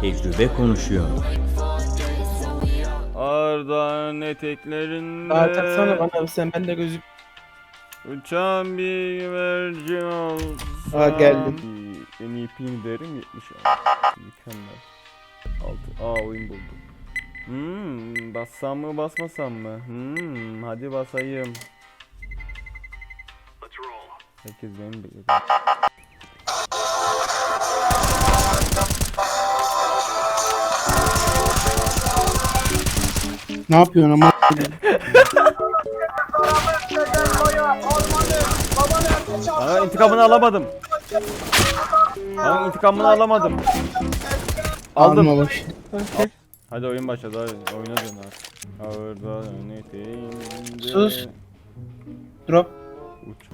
Tecrübe konuşuyor. Arda'nın eteklerinde Daha taksana bana sen bende gözük. Uçan bir güvercin olsam Aa, geldim. En iyi ping değerim 70 Mükemmel 6 Aa oyun buldum Hmm, bassam mı basmasam mı? Hmm, hadi basayım. Herkes beni bekliyor. Ne yapıyorsun ama? Aa, intikamını alamadım. Aa, intikamını alamadım. Aldım. Alma baş. Hadi oyun başladı hadi oyuna dön artık. Ağırda eteğinde Sus. Drop. Uç.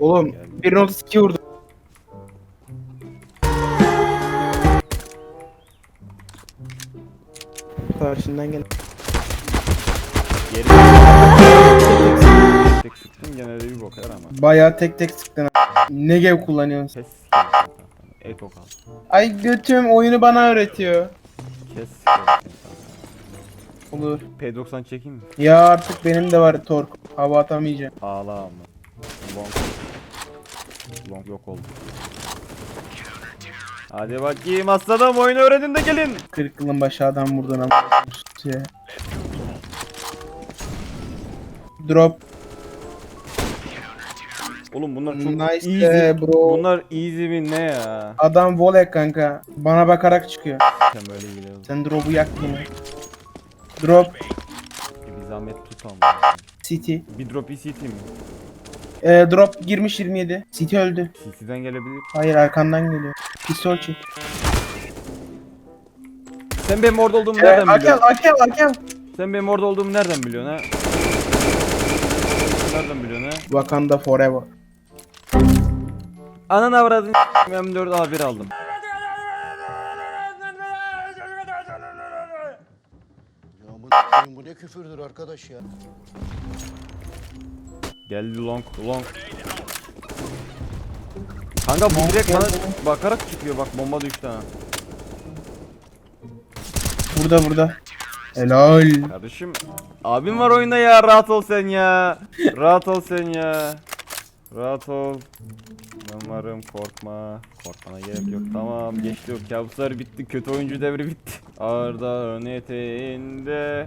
Oğlum 1.32 vurdu. Karşından gel. Geri Tek sıktım gene de bir bok yarar ama. Bayağı tek tek sıktın. Ne gev kullanıyorsun? Kes s**eyim seni sana. Eko kal. Ay götüm oyunu bana öğretiyor. Kes Olur. sana. P90 çekeyim mi? Ya artık benim de var tork. Hava atamayacağım. Ağla ama. Long. Long yok oldu. Hadi bakayım aslanım oyunu öğrenin de gelin. 40 yılın başı adam. Ya. Drop. Oğlum bunlar çok Nice easy. be bro. Bunlar easy mi ne ya? Adam voley kanka. Bana bakarak çıkıyor. Sen böyle gidiyorsun. Sen drop'u yak yine. Drop bir zahmet tut ama. City. Bir drop ECT mi? Ee, drop girmiş 27. City öldü. CT'den gelebilir. Hayır arkandan geliyor. Pistol çek. Sen benim orada olduğumu Ee, nereden Akel biliyorsun? Akel Akel. Sen benim orada olduğumu nereden biliyorsun ha? Nereden biliyorsun ha? Wakanda forever. Anan avradın M4 A1 aldım. Ya bu, bu ne küfürdür arkadaş ya. Geldi long long. Kanka bu direkt bana bakarak çıkıyor bak bomba düştü ha. Burada burada. Helal. Kardeşim abim var oyunda ya rahat ol sen ya. Rahat ol sen ya. Rahat ol. Ben varım korkma. Korkmana gerek yok tamam geçti o kabuslar bitti kötü oyuncu devri bitti. Ağırda eteğinde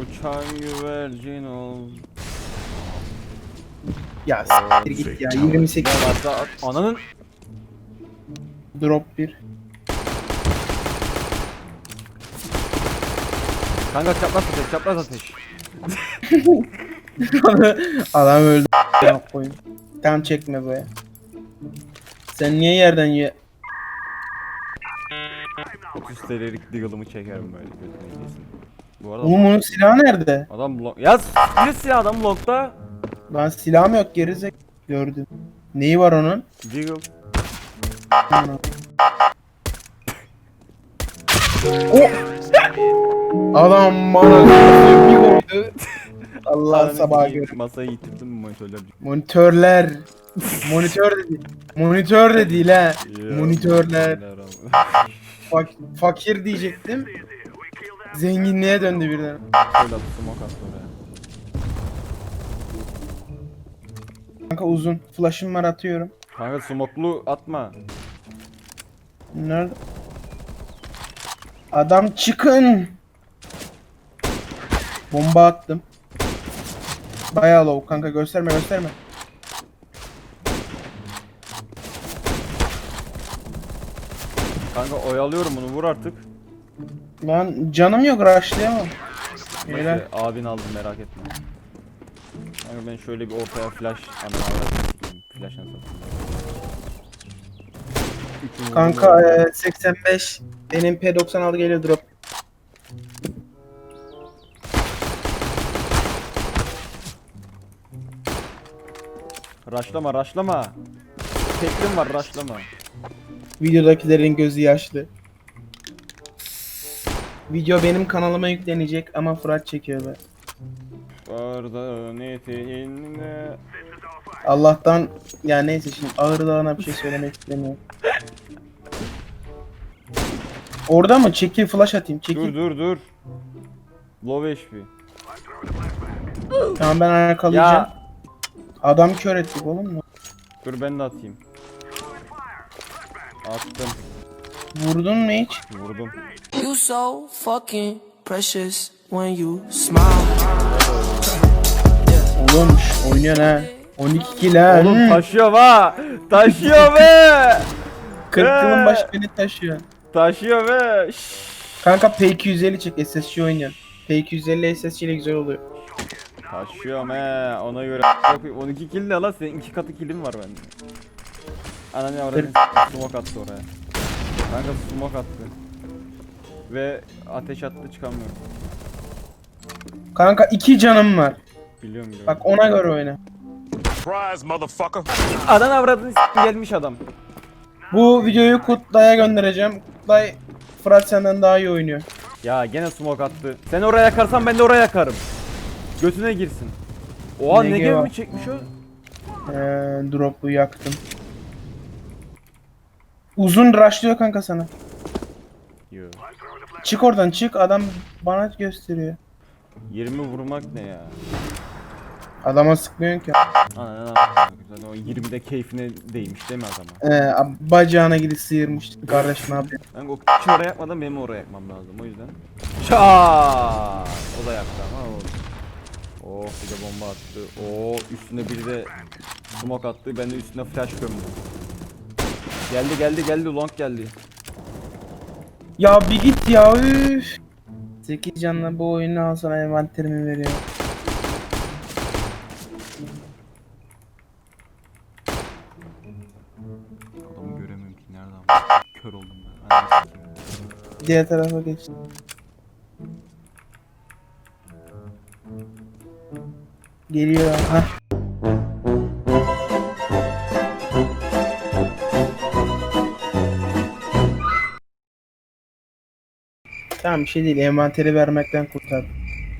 Uçan güvercin ol. Ya s**tir git ya. 28 Ne varsa at- ananın drop 1. Kanka çapraz ateş çapraz ateş. Adam öldü. Ya koyayım. Tam çekme be. Sen niye yerden ye? 30 TL'lik çekerim böyle götüne yesin. Bu arada Oğlum onun silahı nerede? adam long... Ya s- birisi adam longda. Lan silahım yok gerizek. Gördüm. Neyi var onun? Diggle. Adam bana bir koydu. Allah sabah gör. Masayı yitirdim mi monitörler? Monitörler. Monitör dedi. Monitör de değil ha. Ya, Monitörler. monitörler Fak fakir diyecektim. Zenginliğe döndü birden. Şöyle attı smoke attı oraya. Kanka uzun. Flash'ım var atıyorum. Kanka smoklu atma. Nerede? Adam çıkın. Bomba attım. Bayağı low kanka gösterme gösterme. Kanka oyalıyorum bunu vur artık. Lan canım yok rushlayamam. Neyse abin aldım merak etme. Kanka ben şöyle bir ortaya flash anam. Flash nasıl? Kanka e, 85. Benim P96 geliyor drop. Raşlama raşlama. Teklim var raşlama. Videodakilerin gözü yaşlı. Video benim kanalıma yüklenecek ama Fırat çekiyor be. Eteğinde Allah'tan ya neyse şimdi ağır dağına bir şey söylemek istemiyorum. Orada mı? Çekil flash atayım. Çekil. Dur dur dur. Low HP. Tamam ben arkalayacağım. Ya Adam kör ettik oğlum mu? dur ben de atayım. Attım. Vurdun mu hiç? Vurdum. You so fucking precious when you smile. Oğlum şş, oynuyorsun ha. 12 kill ha. Oğlum Hmm. taşıyor ha. Taşıyor be. Kırkının Ee. başı beni taşıyor. Taşıyor be. Şşş. Kanka P250 çek SSC oynuyorsun. P250 SSC ile güzel oluyor. Taşıyorum he ona göre 12 kill ne lan senin iki katı killim var bende. Ananı avradını smoke attı oraya. Kanka smoke attı. Ve ateş attı çıkamıyorum. Kanka 2 canım var. Biliyorum biliyorum. Bak ona göre oyna. Surprise, motherfucker. Anan avradını s**tim gelmiş adam. Bu videoyu Kutlay'a göndereceğim. Kutlay Fırat senden daha iyi oynuyor. Ya gene smoke attı. Sen oraya yakarsan ben de oraya yakarım. Götüne girsin. Oha Ne ne gel- mi çekmiş o? Ee, drop'u yaktım. Uzun rushlıyor kanka sana. Yo. Çık oradan çık adam bana gösteriyor. 20 vurmak ne ya? Adama sıkmıyorsun ki. Anan avradını zaten o 20'de keyfine değmiş değil mi adama? Ee, bacağına gidip sıyırmış. Kardeş ne yapıyor? Ben o kişi oraya yakmadan benim oraya yakmam lazım o yüzden. Şaa! O da yaktı ama o. Oh bir de bomba attı. Oo üstüne biri de smoke attı. Ben de üstüne flash gömdüm. Geldi geldi geldi long geldi. Ya bir git ya üf. 8 canla bu oyunu al sana envanterimi veriyor. Adamı göremiyorum ki nerede ama. Kör oldum ben. Diğer tarafa geç. Geliyor. Heh. Tamam bir şey değil envanteri vermekten kurtardım.